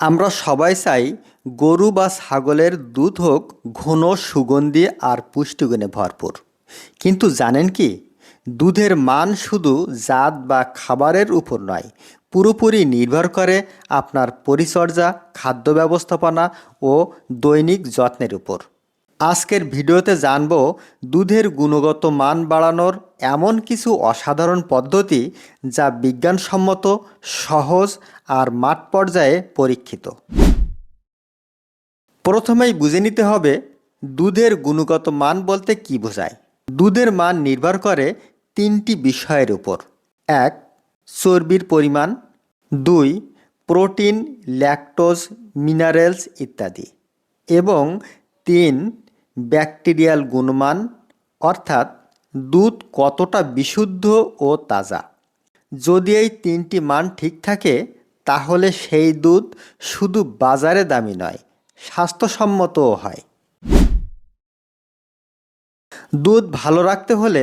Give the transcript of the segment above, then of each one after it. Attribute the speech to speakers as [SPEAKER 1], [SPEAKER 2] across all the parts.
[SPEAKER 1] আমরা সবাই চাই গরু বা ছাগলের দুধ হোক ঘন, সুগন্ধি আর পুষ্টিগুণে ভরপুর। কিন্তু জানেন কি? দুধের মান শুধু জাত বা খাবারের উপর নয়, পুরোপুরি নির্ভর করে আপনার পরিচর্যা, খাদ্য ব্যবস্থাপনা ও দৈনিক যত্নের উপর। আজকের ভিডিওতে জানব দুধের গুণগত মান বাড়ানোর এমন কিছু অসাধারণ পদ্ধতি যা বিজ্ঞানসম্মত, সহজ আর মাঠ পর্যায়ে পরীক্ষিত। প্রথমেই বুঝে নিতে হবে দুধের গুণগত মান বলতে কি বোঝায়। দুধের মান নির্ভর করে তিনটি বিষয়ের উপর। এক, চর্বির পরিমাণ। দুই, প্রোটিন, ল্যাকটোজ, মিনারেলস ইত্যাদি। এবং তিন, ব্যাকটেরিয়াল গুণমান, অর্থাৎ দুধ কতটা বিশুদ্ধ ও তাজা? যদি এই তিনটি মান ঠিক থাকে, তাহলে সেই দুধ শুধু বাজারে দামি নয়, স্বাস্থ্যসম্মতও হয়। দুধ ভালো রাখতে হলে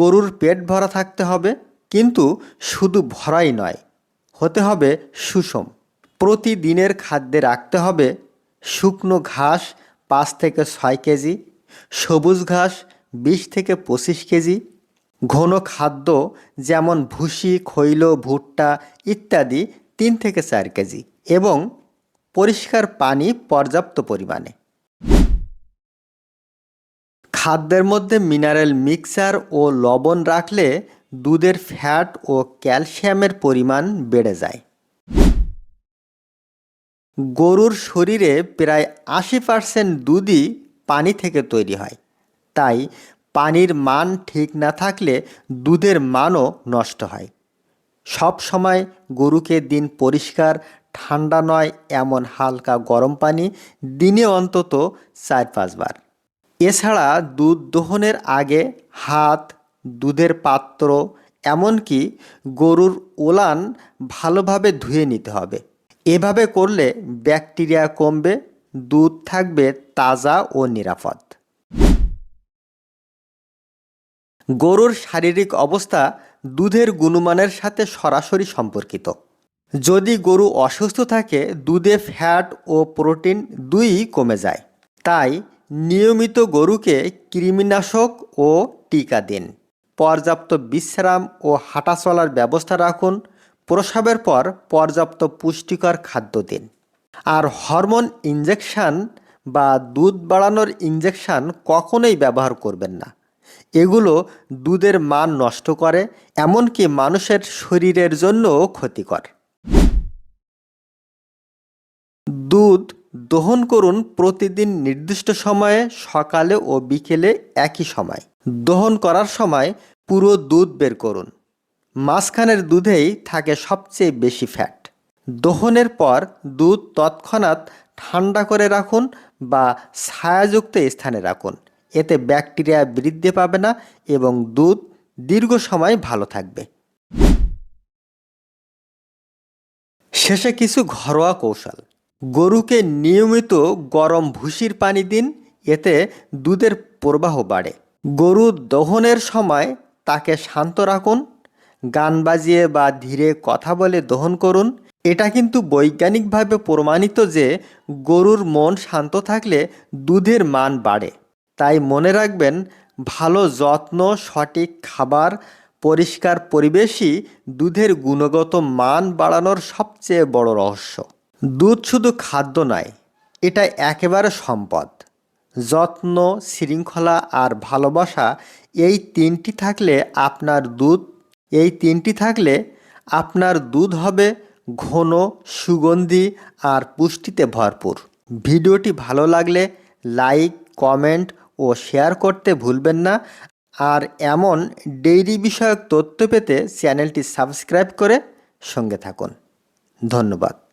[SPEAKER 1] গরুর পেট ভরা থাকতে হবে, কিন্তু শুধু ভরাই নয়, হতে হবে সুষম। প্রতিদিনের খাদ্যে রাখতে হবে শুকনো ঘাস পাঁচ থেকে ছয় কেজি, সবুজ ঘাস বিশ থেকে পঁচিশ কেজি, ঘন খাদ্য যেমন ভুসি, খৈল, ভুট্টা ইত্যাদি তিন থেকে চার কেজি এবং পরিষ্কার পানি পর্যাপ্ত পরিমাণে। খাদ্যের মধ্যে মিনারেল মিক্সার ও লবণ রাখলে দুধের ফ্যাট ও ক্যালসিয়ামের পরিমাণ বেড়ে যায়। গরুর শরীরে প্রায় আশি পার্সেন্ট দুধই পানি থেকে তৈরি হয়। তাই পানির মান ঠিক না থাকলে দুধের মানও নষ্ট হয়। সব সময় গরুকে দিন পরিষ্কার, ঠান্ডা নয়, এমন হালকা গরম পানি দিনে অন্তত চার পাঁচবার। এছাড়া দুধ দোহনের আগে হাত, দুধের পাত্র, এমনকি গরুর ওলান ভালোভাবে ধুয়ে নিতে হবে। এভাবে করলে ব্যাকটেরিয়া কমবে, দুধ থাকবে তাজা ও নিরাপদ। গরুর শারীরিক অবস্থা দুধের গুণমানের সাথে সরাসরি সম্পর্কিত। যদি গরু অসুস্থ থাকে, দুধে ফ্যাট ও প্রোটিন দুইই কমে যায়। তাই নিয়মিত গরুকে কৃমিনাশক ও টিকা দিন। পর্যাপ্ত বিশ্রাম ও হাঁটা চলার ব্যবস্থা রাখুন। প্রসবের পর পর্যাপ্ত পুষ্টিকর খাদ্য দিন। আর হরমোন ইঞ্জেকশান বা দুধ বাড়ানোর ইঞ্জেকশান কখনোই ব্যবহার করবেন না। এগুলো দুধের মান নষ্ট করে, এমনকি মানুষের শরীরের জন্যও ক্ষতিকর। দুধ দহন করুন প্রতিদিন নির্দিষ্ট সময়ে, সকালে ও বিকেলে একই সময়। দহন করার সময় পুরো দুধ বের করুন। মাঝখানের দুধেই থাকে সবচেয়ে বেশি ফ্যাট। দহনের পর দুধ তৎক্ষণাৎ ঠান্ডা করে রাখুন বা ছায়াযুক্ত স্থানে রাখুন। এতে ব্যাকটেরিয়া বৃদ্ধি পাবে না এবং দুধ দীর্ঘ সময় ভালো থাকবে। শেষে কিছু ঘরোয়া কৌশল। গরুকে নিয়মিত গরম ভুসির পানি দিন, এতে দুধের প্রবাহ বাড়ে। গরু দহনের সময় তাকে শান্ত রাখুন, গান বাজিয়ে বা ধীরে কথা বলে দহন করুন। এটা কিন্তু বৈজ্ঞানিকভাবে প্রমাণিত যে গরুর মন শান্ত থাকলে দুধের মান বাড়ে। তাই মনে রাখবেন, ভালো যত্ন, সঠিক খাবার, পরিষ্কার পরিবেশই দুধের গুণগত মান বাড়ানোর সবচেয়ে বড় রহস্য। দুধ শুধু খাদ্য নয়, এটা একেবারে সম্পদ। যত্ন, শৃঙ্খলা আর ভালোবাসা এই তিনটি থাকলে আপনার দুধ, এই তিনটি থাকলে আপনার দুধ হবে ঘন, সুগন্ধি আর পুষ্টিতে ভরপুর। ভিডিওটি ভালো লাগলে লাইক, কমেন্ট ও শেয়ার করতে ভুলবেন না। আর এমন ডেইরি বিষয়ক তথ্য পেতে চ্যানেলটি সাবস্ক্রাইব করে সঙ্গে থাকুন। ধন্যবাদ।